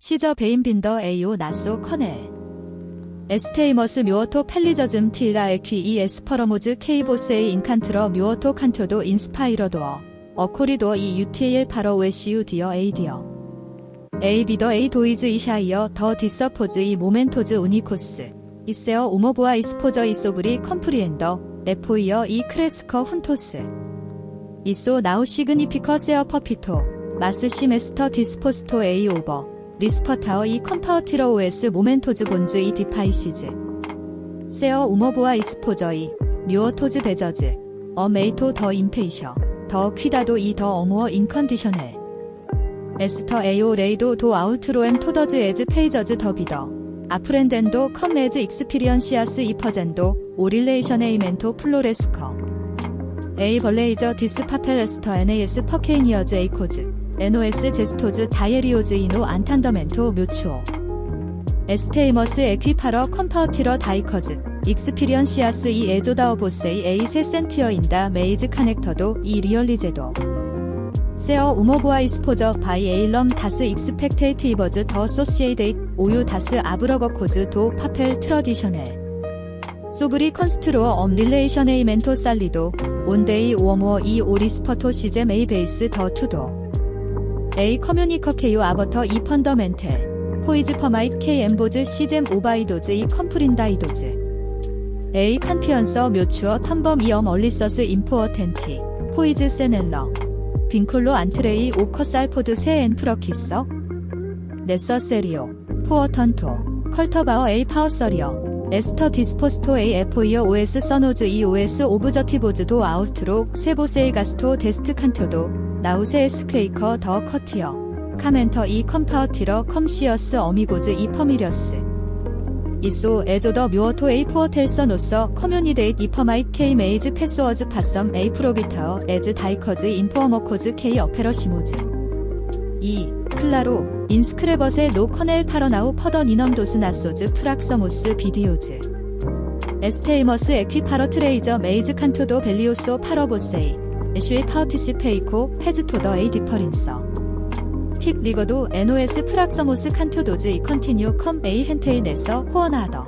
시저 베인 빈더 에이오 나소 커넬 에스테이머스 묘어토 펠리저즘 틸라 에퀴 이 에스퍼러모즈 케이보세이 인칸트러 묘어토 칸토도 인스파이러도어 어코리도어 이 UTAL 파러 웨시우 디어 에이디어. 에이 비더 에이 도이즈 이샤이어 더 디서포즈 이 모멘토즈 우니코스 이세어 오모보아 이스포저 이소브리 컴프리엔더 에포이어 이 크레스커 훈토스 이소 나우 시그니피커 세어 퍼피토 마스 시메스터 디스포스토 에이 오버 리스퍼타어 이 컴파워티러 OS 모멘토즈 본즈 이 디파이시즈. 세어 우머보아 이스포저 이 뮤어토즈 베저즈 어 메이토 더 임페이셔 더 퀴다도 이 더 어무어 인컨디셔넬. 에스터 에이오 레이도 도 아우트로 엠 토더즈 에즈 페이저즈 더 비더. 아프렌덴도 컴 에즈 익스피리언시아스 이퍼젠도 오릴레이셔네이멘토 플로레스커. 에이 벌레이저 디스 파펠레스터 NAS 퍼케이니어즈 에이코즈 NOS 제스토즈 다이에리오즈 이노 안탄더멘토 묘추오. 에스테이머스 에퀴파러 컴파우티러 다이커즈. 익스피리언시아스 이 에조다어 보세이 에이 세 센티어 인다 메이즈 카넥터도 이 리얼리제도. 세어 우모보아 이스포저 바이 에일럼 다스 익스펙테이트 이버즈 더 소시에이데이 오유 다스 아브러거 코즈 도 파펠 트러디셔넬 소브리 컨스트로어 엄 릴레이셔네이 멘토 살리도 온데이 오어모어 이 오리스퍼토 시잼 에이 베이스 더 투도 A 커뮤니커 케이오 아버터 이 펀더멘텔 포이즈 퍼마이트 K 엠보즈 시잼 오바이도즈 이 컴프린다이도즈. A 칸피언서 묘추어 텀범 이엄 얼리서스 인포어 텐티. 포이즈 세넬러. 빈콜로 안트레이 오커살포드 세 엔프러키서. 네서세리오. 포어턴토. 컬터바어 A 파워서리어 에스터 디스포스토 A 에포이어 OS 써노즈 이 OS 오브저티보즈도 아우트록 세보세이 가스토 데스트 칸토도 나우세 스퀘이커 더 커티어 카멘터 이 컴파우티러 컴시어스 어미고즈 이 퍼미려스 이소 에조더 묘어토 에이 포어텔서 노서 커뮤니데이트 이퍼마이트 케이 메이즈 패스워즈 파썸 에이 프로비타어 에즈 다이커즈 인포어머코즈 케이 어페러 시모즈 2. 클라로 인스크레버세 노 커넬 파러나우 퍼더 니넘 도스 나소즈 프락서모스 비디오즈. 에스테이머스 에퀴파러 트레이저 메이즈 칸토도 벨리오소 파러보세이. 애쉬의 파우티시 페이코 페즈토더 에이 디퍼린서. 픽 리거도 NOS 프락서모스 칸토도즈 이 컨티뉴 컴 에이 헨테인에서 호언하더